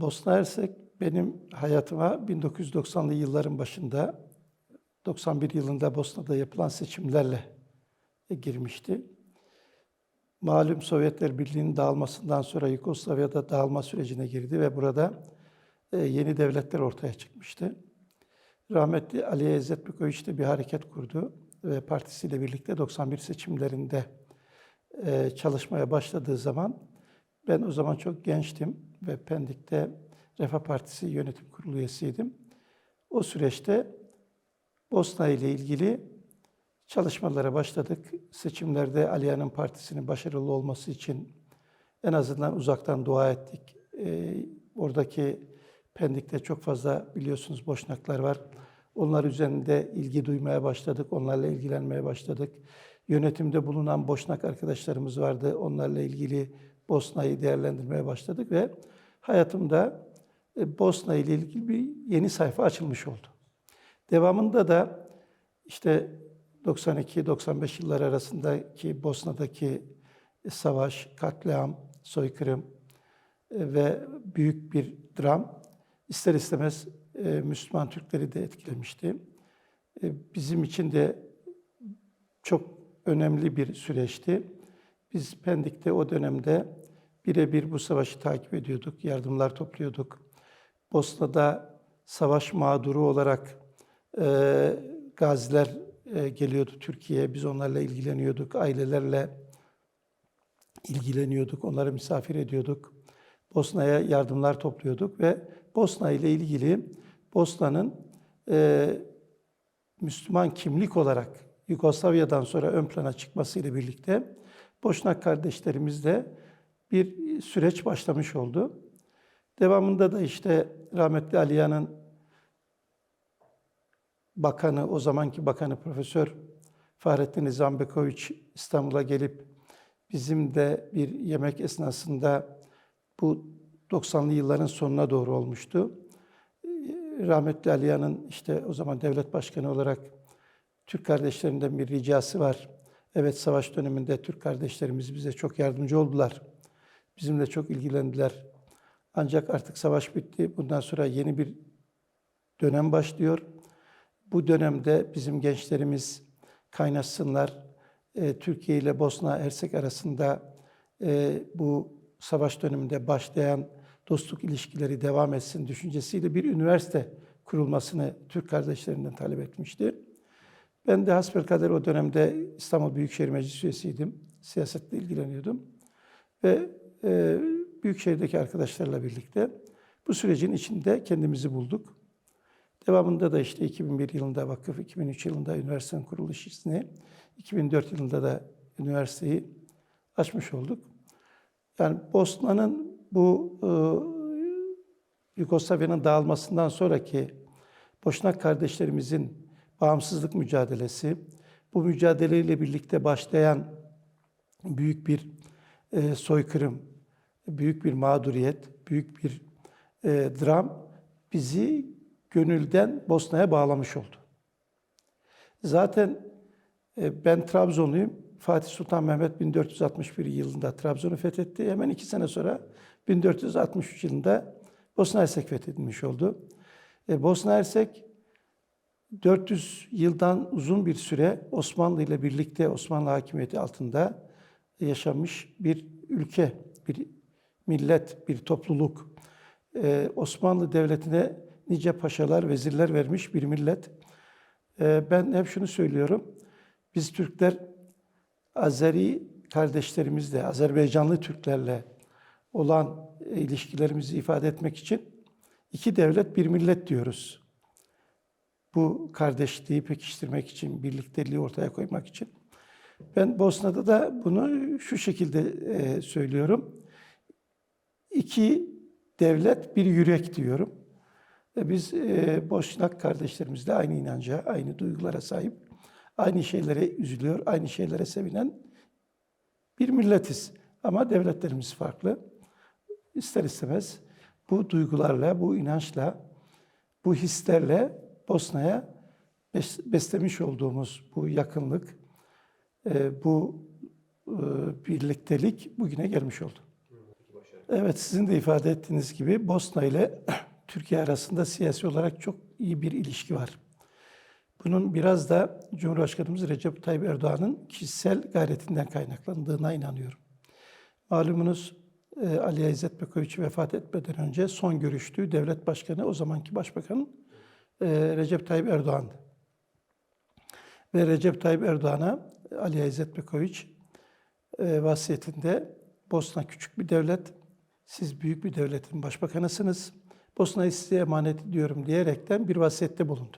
Bosna Hersek benim hayatıma 1990'lı yılların başında 91 yılında Bosna'da yapılan seçimlerle girmişti. Malum Sovyetler Birliği'nin dağılmasından sonra Yugoslavya'da dağılma sürecine girdi ve burada e, yeni devletler ortaya çıkmıştı. Rahmetli Ali İzzet Bükoviç de bir hareket kurdu ve partisiyle birlikte 91 seçimlerinde e, çalışmaya başladığı zaman ben o zaman çok gençtim ve Pendik'te Refah Partisi yönetim kurulu üyesiydim. O süreçte Bosna ile ilgili çalışmalara başladık. Seçimlerde Aliye'nin partisinin başarılı olması için en azından uzaktan dua ettik. Ee, oradaki Pendik'te çok fazla biliyorsunuz boşnaklar var. Onlar üzerinde ilgi duymaya başladık, onlarla ilgilenmeye başladık. Yönetimde bulunan boşnak arkadaşlarımız vardı. Onlarla ilgili Bosna'yı değerlendirmeye başladık ve hayatımda e, Bosna ile ilgili bir yeni sayfa açılmış oldu. Devamında da işte 92-95 yıllar arasındaki Bosna'daki savaş, katliam, soykırım e, ve büyük bir dram ister istemez e, Müslüman Türkleri de etkilemişti. E, bizim için de çok önemli bir süreçti. Biz Pendik'te o dönemde birebir bu savaşı takip ediyorduk, yardımlar topluyorduk. Bosna'da savaş mağduru olarak e, gaziler e, geliyordu Türkiye'ye. Biz onlarla ilgileniyorduk, ailelerle ilgileniyorduk, onları misafir ediyorduk. Bosna'ya yardımlar topluyorduk ve Bosna ile ilgili Bosna'nın e, Müslüman kimlik olarak Yugoslavya'dan sonra ön plana çıkmasıyla birlikte Boşnak kardeşlerimizle bir süreç başlamış oldu. Devamında da işte rahmetli Aliya'nın bakanı, o zamanki bakanı Profesör Fahrettin Nizam İstanbul'a gelip bizim de bir yemek esnasında bu 90'lı yılların sonuna doğru olmuştu. Rahmetli Aliya'nın işte o zaman devlet başkanı olarak Türk kardeşlerinden bir ricası var. Evet savaş döneminde Türk kardeşlerimiz bize çok yardımcı oldular. Bizimle çok ilgilendiler. Ancak artık savaş bitti. Bundan sonra yeni bir dönem başlıyor. Bu dönemde bizim gençlerimiz kaynaşsınlar. E, Türkiye ile Bosna Hersek arasında e, bu savaş döneminde başlayan dostluk ilişkileri devam etsin düşüncesiyle bir üniversite kurulmasını Türk kardeşlerinden talep etmişti. Ben de hasbelkader o dönemde İstanbul Büyükşehir Meclisi üyesiydim. Siyasetle ilgileniyordum. Ve e, Büyükşehir'deki arkadaşlarla birlikte bu sürecin içinde kendimizi bulduk. Devamında da işte 2001 yılında vakıf, 2003 yılında üniversitenin kuruluş izni, 2004 yılında da üniversiteyi açmış olduk. Yani Bosna'nın bu e, Yugoslavya'nın dağılmasından sonraki Boşnak kardeşlerimizin bağımsızlık mücadelesi, bu mücadeleyle birlikte başlayan büyük bir e, soykırım, büyük bir mağduriyet, büyük bir e, dram bizi gönülden Bosna'ya bağlamış oldu. Zaten e, ben Trabzonluyum. Fatih Sultan Mehmet 1461 yılında Trabzon'u fethetti. Hemen iki sene sonra 1463 yılında Bosna Hersek fethedilmiş oldu. E, Bosna Hersek 400 yıldan uzun bir süre Osmanlı ile birlikte Osmanlı hakimiyeti altında yaşamış bir ülke, bir millet, bir topluluk. Ee, Osmanlı Devleti'ne nice paşalar, vezirler vermiş bir millet. Ee, ben hep şunu söylüyorum. Biz Türkler Azeri kardeşlerimizle, Azerbaycanlı Türklerle olan ilişkilerimizi ifade etmek için iki devlet bir millet diyoruz. Bu kardeşliği pekiştirmek için, birlikteliği ortaya koymak için. Ben Bosna'da da bunu şu şekilde e, söylüyorum. İki devlet, bir yürek diyorum. E, biz e, Boşnak kardeşlerimizle aynı inanca, aynı duygulara sahip, aynı şeylere üzülüyor, aynı şeylere sevinen bir milletiz. Ama devletlerimiz farklı. İster istemez bu duygularla, bu inançla, bu hislerle Bosna'ya beslemiş olduğumuz bu yakınlık, e, bu e, birliktelik bugüne gelmiş oldu. Evet, sizin de ifade ettiğiniz gibi Bosna ile Türkiye arasında siyasi olarak çok iyi bir ilişki var. Bunun biraz da Cumhurbaşkanımız Recep Tayyip Erdoğan'ın kişisel gayretinden kaynaklandığına inanıyorum. Malumunuz e, Ali İzzet Bekoviç vefat etmeden önce son görüştüğü devlet başkanı o zamanki başbakan e, Recep Tayyip Erdoğan'dı. Ve Recep Tayyip Erdoğan'a Ali İzzet Bekoviç e, vasiyetinde Bosna küçük bir devlet, siz büyük bir devletin başbakanısınız. Bosna'yı size emanet ediyorum diyerekten bir vasiyette bulundu.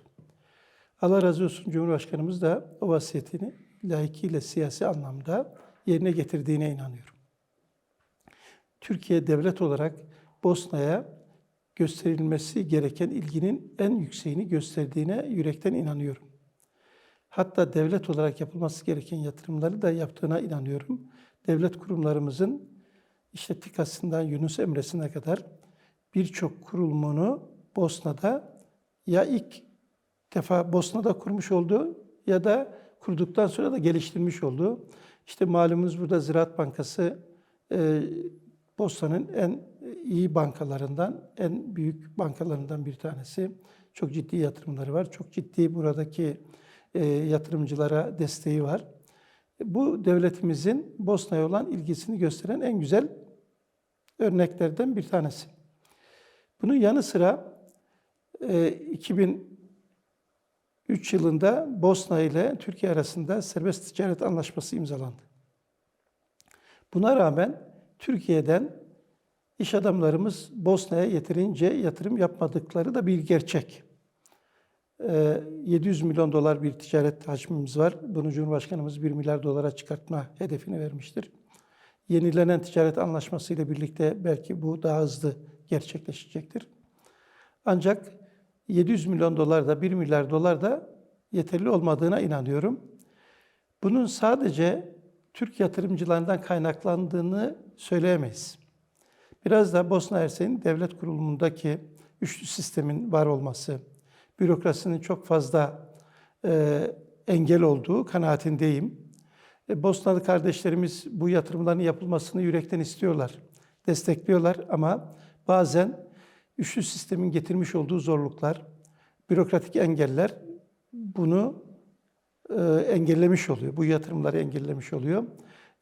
Allah razı olsun Cumhurbaşkanımız da o vasiyetini layıkıyla siyasi anlamda yerine getirdiğine inanıyorum. Türkiye devlet olarak Bosna'ya gösterilmesi gereken ilginin en yükseğini gösterdiğine yürekten inanıyorum. Hatta devlet olarak yapılması gereken yatırımları da yaptığına inanıyorum. Devlet kurumlarımızın işte TİKA'sından Yunus Emre'sine kadar birçok kurulumunu Bosna'da ya ilk defa Bosna'da kurmuş oldu ya da kurduktan sonra da geliştirmiş oldu. İşte malumunuz burada Ziraat Bankası e, Bosna'nın en iyi bankalarından, en büyük bankalarından bir tanesi. Çok ciddi yatırımları var. Çok ciddi buradaki e, yatırımcılara desteği var. Bu devletimizin Bosna'ya olan ilgisini gösteren en güzel örneklerden bir tanesi. Bunun yanı sıra e, 2003 yılında Bosna ile Türkiye arasında serbest ticaret anlaşması imzalandı. Buna rağmen Türkiye'den iş adamlarımız Bosna'ya yeterince yatırım yapmadıkları da bir gerçek. 700 milyon dolar bir ticaret hacmimiz var. Bunu Cumhurbaşkanımız 1 milyar dolara çıkartma hedefini vermiştir. Yenilenen ticaret anlaşması ile birlikte belki bu daha hızlı gerçekleşecektir. Ancak 700 milyon dolar da 1 milyar dolar da yeterli olmadığına inanıyorum. Bunun sadece Türk yatırımcılarından kaynaklandığını söyleyemeyiz. Biraz da Bosna Hersek'in devlet kurulumundaki üçlü sistemin var olması, bürokrasinin çok fazla e, engel olduğu kanaatindeyim. Bosnalı kardeşlerimiz bu yatırımların yapılmasını yürekten istiyorlar, destekliyorlar ama bazen üçlü sistemin getirmiş olduğu zorluklar, bürokratik engeller bunu e, engellemiş oluyor. Bu yatırımları engellemiş oluyor.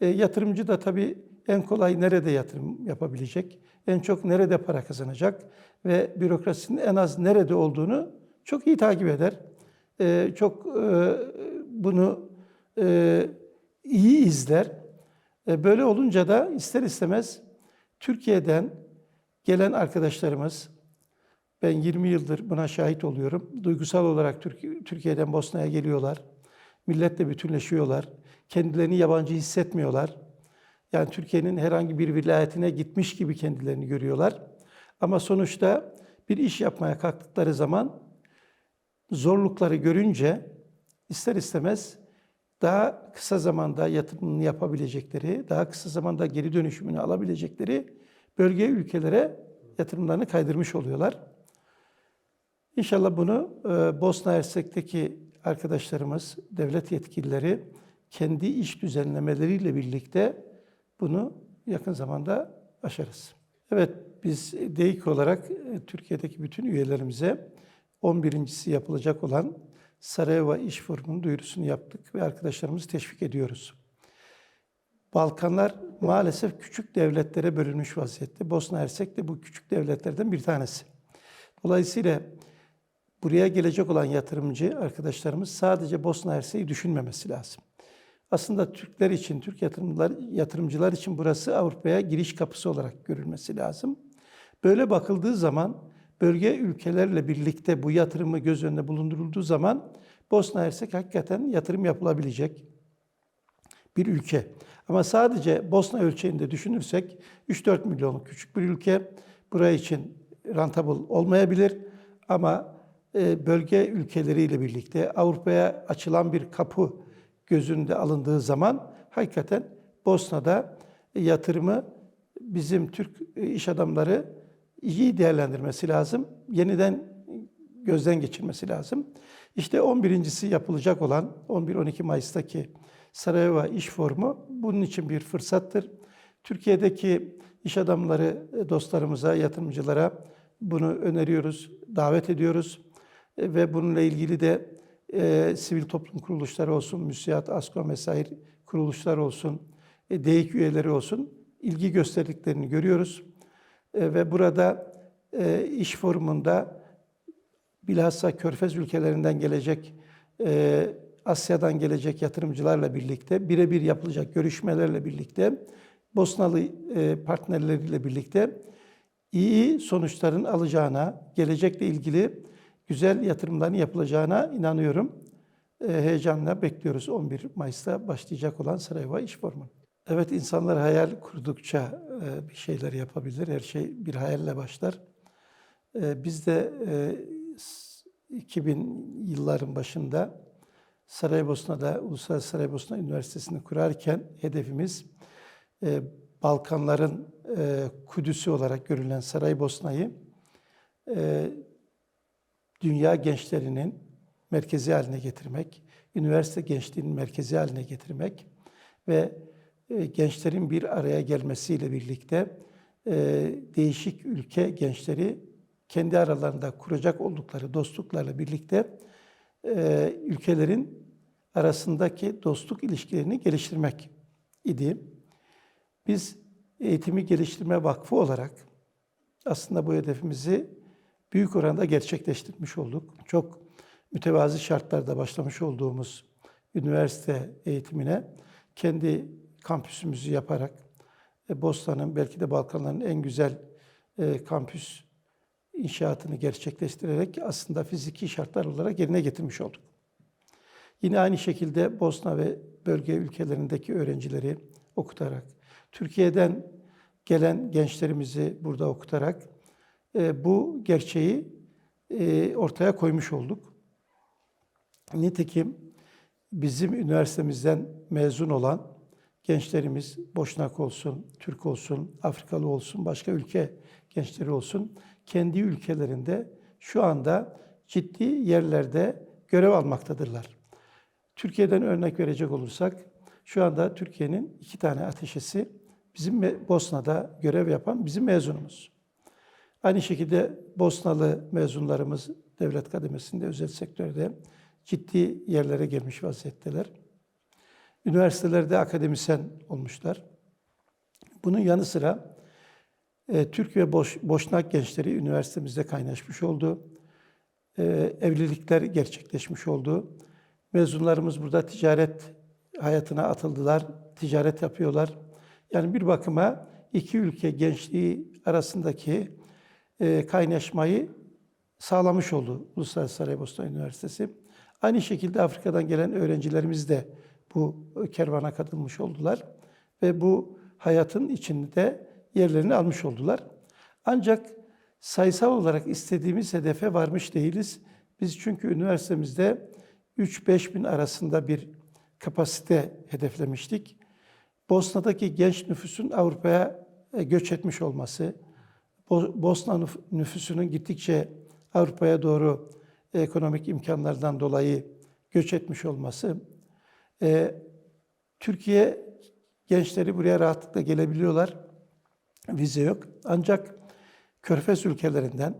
E, yatırımcı da tabii en kolay nerede yatırım yapabilecek, en çok nerede para kazanacak ve bürokrasinin en az nerede olduğunu çok iyi takip eder. E, çok e, bunu e, iyi izler. E, böyle olunca da ister istemez Türkiye'den gelen arkadaşlarımız, ben 20 yıldır buna şahit oluyorum. Duygusal olarak Türkiye'den Bosna'ya geliyorlar. Milletle bütünleşiyorlar. Kendilerini yabancı hissetmiyorlar. Yani Türkiye'nin herhangi bir vilayetine gitmiş gibi kendilerini görüyorlar. Ama sonuçta bir iş yapmaya kalktıkları zaman zorlukları görünce ister istemez daha kısa zamanda yatırımını yapabilecekleri, daha kısa zamanda geri dönüşümünü alabilecekleri bölge ülkelere yatırımlarını kaydırmış oluyorlar. İnşallah bunu e, Bosna Hersek'teki arkadaşlarımız, devlet yetkilileri kendi iş düzenlemeleriyle birlikte bunu yakın zamanda aşarız. Evet, biz DEİK olarak e, Türkiye'deki bütün üyelerimize 11.si yapılacak olan Sarayeva İş Forumu'nun duyurusunu yaptık ve arkadaşlarımızı teşvik ediyoruz. Balkanlar maalesef küçük devletlere bölünmüş vaziyette. Bosna Hersek de bu küçük devletlerden bir tanesi. Dolayısıyla buraya gelecek olan yatırımcı arkadaşlarımız sadece Bosna Hersek'i düşünmemesi lazım. Aslında Türkler için, Türk yatırımcılar, yatırımcılar için burası Avrupa'ya giriş kapısı olarak görülmesi lazım. Böyle bakıldığı zaman bölge ülkelerle birlikte bu yatırımı göz önüne bulundurulduğu zaman Bosna Hersek hakikaten yatırım yapılabilecek bir ülke. Ama sadece Bosna ölçeğinde düşünürsek 3-4 milyonluk küçük bir ülke buraya için rentable olmayabilir ama e, bölge ülkeleriyle birlikte Avrupa'ya açılan bir kapı gözünde alındığı zaman hakikaten Bosna'da yatırımı bizim Türk iş adamları iyi değerlendirmesi lazım. Yeniden gözden geçirmesi lazım. İşte 11.si yapılacak olan 11-12 Mayıs'taki Sarayeva İş Forumu bunun için bir fırsattır. Türkiye'deki iş adamları e, dostlarımıza, yatırımcılara bunu öneriyoruz, davet ediyoruz. E, Ve bununla ilgili de e, sivil toplum kuruluşları olsun, müsiat, ASKO vesaire kuruluşlar olsun, e, DEİK üyeleri olsun ilgi gösterdiklerini görüyoruz. E, ve burada e, iş forumunda bilhassa Körfez ülkelerinden gelecek, e, Asya'dan gelecek yatırımcılarla birlikte, birebir yapılacak görüşmelerle birlikte, Bosnalı e, partnerleriyle birlikte iyi sonuçların alacağına, gelecekle ilgili güzel yatırımların yapılacağına inanıyorum. Heyecanla bekliyoruz 11 Mayıs'ta başlayacak olan Sarayva İş Forumu. Evet insanlar hayal kurdukça e, bir şeyler yapabilir. Her şey bir hayalle başlar. E, Biz de e, s- 2000 yılların başında Saraybosna'da Uluslararası Saraybosna Üniversitesi'ni kurarken hedefimiz e, Balkanların e, Kudüs'ü olarak görülen Saraybosna'yı e, dünya gençlerinin merkezi haline getirmek, üniversite gençliğinin merkezi haline getirmek ve e, gençlerin bir araya gelmesiyle birlikte e, değişik ülke gençleri kendi aralarında kuracak oldukları dostluklarla birlikte e, ülkelerin arasındaki dostluk ilişkilerini geliştirmek idi. Biz Eğitimi Geliştirme Vakfı olarak aslında bu hedefimizi büyük oranda gerçekleştirmiş olduk. Çok mütevazi şartlarda başlamış olduğumuz üniversite eğitimine kendi kampüsümüzü yaparak e, Bosna'nın belki de Balkanların en güzel e, kampüs inşaatını gerçekleştirerek aslında fiziki şartlar olarak yerine getirmiş olduk. Yine aynı şekilde Bosna ve bölge ülkelerindeki öğrencileri okutarak, Türkiye'den gelen gençlerimizi burada okutarak e, bu gerçeği e, ortaya koymuş olduk. Nitekim bizim üniversitemizden mezun olan gençlerimiz Boşnak olsun, Türk olsun, Afrikalı olsun, başka ülke gençleri olsun kendi ülkelerinde şu anda ciddi yerlerde görev almaktadırlar. Türkiye'den örnek verecek olursak şu anda Türkiye'nin iki tane ateşesi bizim Bosna'da görev yapan bizim mezunumuz. Aynı şekilde Bosnalı mezunlarımız devlet kademesinde, özel sektörde ciddi yerlere gelmiş vaziyetteler. Üniversitelerde akademisyen olmuşlar. Bunun yanı sıra e, Türk ve Boş, Boşnak gençleri üniversitemizde kaynaşmış oldu. E, evlilikler gerçekleşmiş oldu. Mezunlarımız burada ticaret hayatına atıldılar, ticaret yapıyorlar. Yani bir bakıma iki ülke gençliği arasındaki e, kaynaşmayı sağlamış oldu Uluslararası Saraybosna Üniversitesi. Aynı şekilde Afrika'dan gelen öğrencilerimiz de bu kervana katılmış oldular ve bu hayatın içinde yerlerini almış oldular. Ancak sayısal olarak istediğimiz hedefe varmış değiliz. Biz çünkü üniversitemizde 3-5 bin arasında bir kapasite hedeflemiştik. Bosna'daki genç nüfusun Avrupa'ya e, göç etmiş olması, Bo- Bosna nüf- nüfusunun gittikçe Avrupa'ya doğru ekonomik imkanlardan dolayı göç etmiş olması, e, Türkiye gençleri buraya rahatlıkla gelebiliyorlar, vize yok. Ancak Körfez ülkelerinden,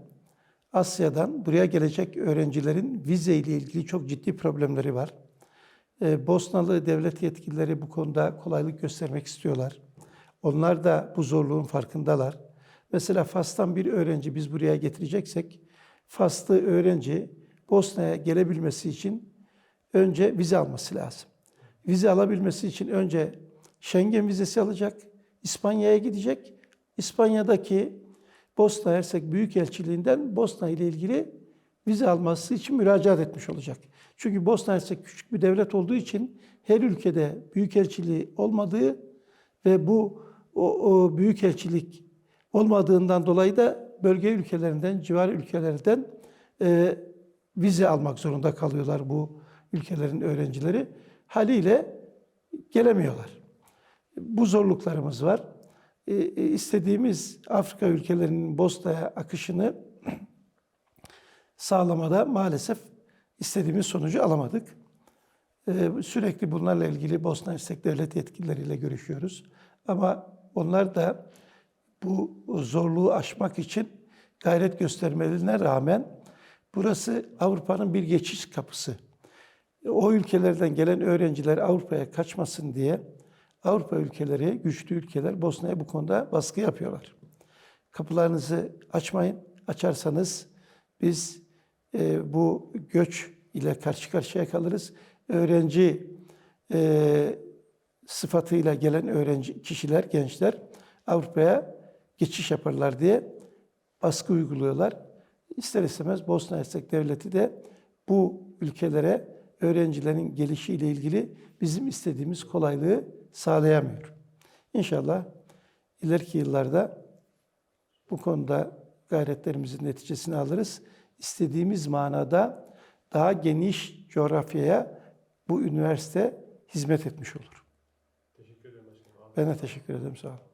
Asya'dan buraya gelecek öğrencilerin vize ile ilgili çok ciddi problemleri var. Ee, Bosnalı devlet yetkilileri bu konuda kolaylık göstermek istiyorlar. Onlar da bu zorluğun farkındalar. Mesela Fas'tan bir öğrenci biz buraya getireceksek, Faslı öğrenci Bosna'ya gelebilmesi için önce vize alması lazım. Vize alabilmesi için önce Schengen vizesi alacak, İspanya'ya gidecek. İspanya'daki Bosna Hersek Büyükelçiliğinden Bosna ile ilgili vize alması için müracaat etmiş olacak. Çünkü Bosna Hersek küçük bir devlet olduğu için her ülkede büyükelçiliği olmadığı ve bu o, o büyükelçilik olmadığından dolayı da bölge ülkelerinden, civar ülkelerden e, vize almak zorunda kalıyorlar bu ülkelerin öğrencileri. Haliyle gelemiyorlar. Bu zorluklarımız var. E, e, istediğimiz Afrika ülkelerinin Bosna'ya akışını sağlamada maalesef istediğimiz sonucu alamadık. Ee, Sürekli bunlarla ilgili Bosna Hersek devlet yetkilileriyle görüşüyoruz. Ama Onlar da bu zorluğu aşmak için gayret göstermelerine rağmen burası Avrupa'nın bir geçiş kapısı. O ülkelerden gelen öğrenciler Avrupa'ya kaçmasın diye Avrupa ülkeleri, güçlü ülkeler Bosna'ya bu konuda baskı yapıyorlar. Kapılarınızı açmayın. Açarsanız biz e, bu göç ile karşı karşıya kalırız. Öğrenci e, sıfatıyla gelen öğrenci kişiler, gençler Avrupa'ya geçiş yaparlar diye baskı uyguluyorlar. İster istemez Bosna Hersek Devleti de bu ülkelere öğrencilerin gelişiyle ilgili bizim istediğimiz kolaylığı sağlayamıyor. İnşallah ileriki yıllarda bu konuda gayretlerimizin neticesini alırız. İstediğimiz manada daha geniş coğrafyaya bu üniversite hizmet etmiş olur. Teşekkür ederim. Ben de teşekkür ederim. Sağ olun.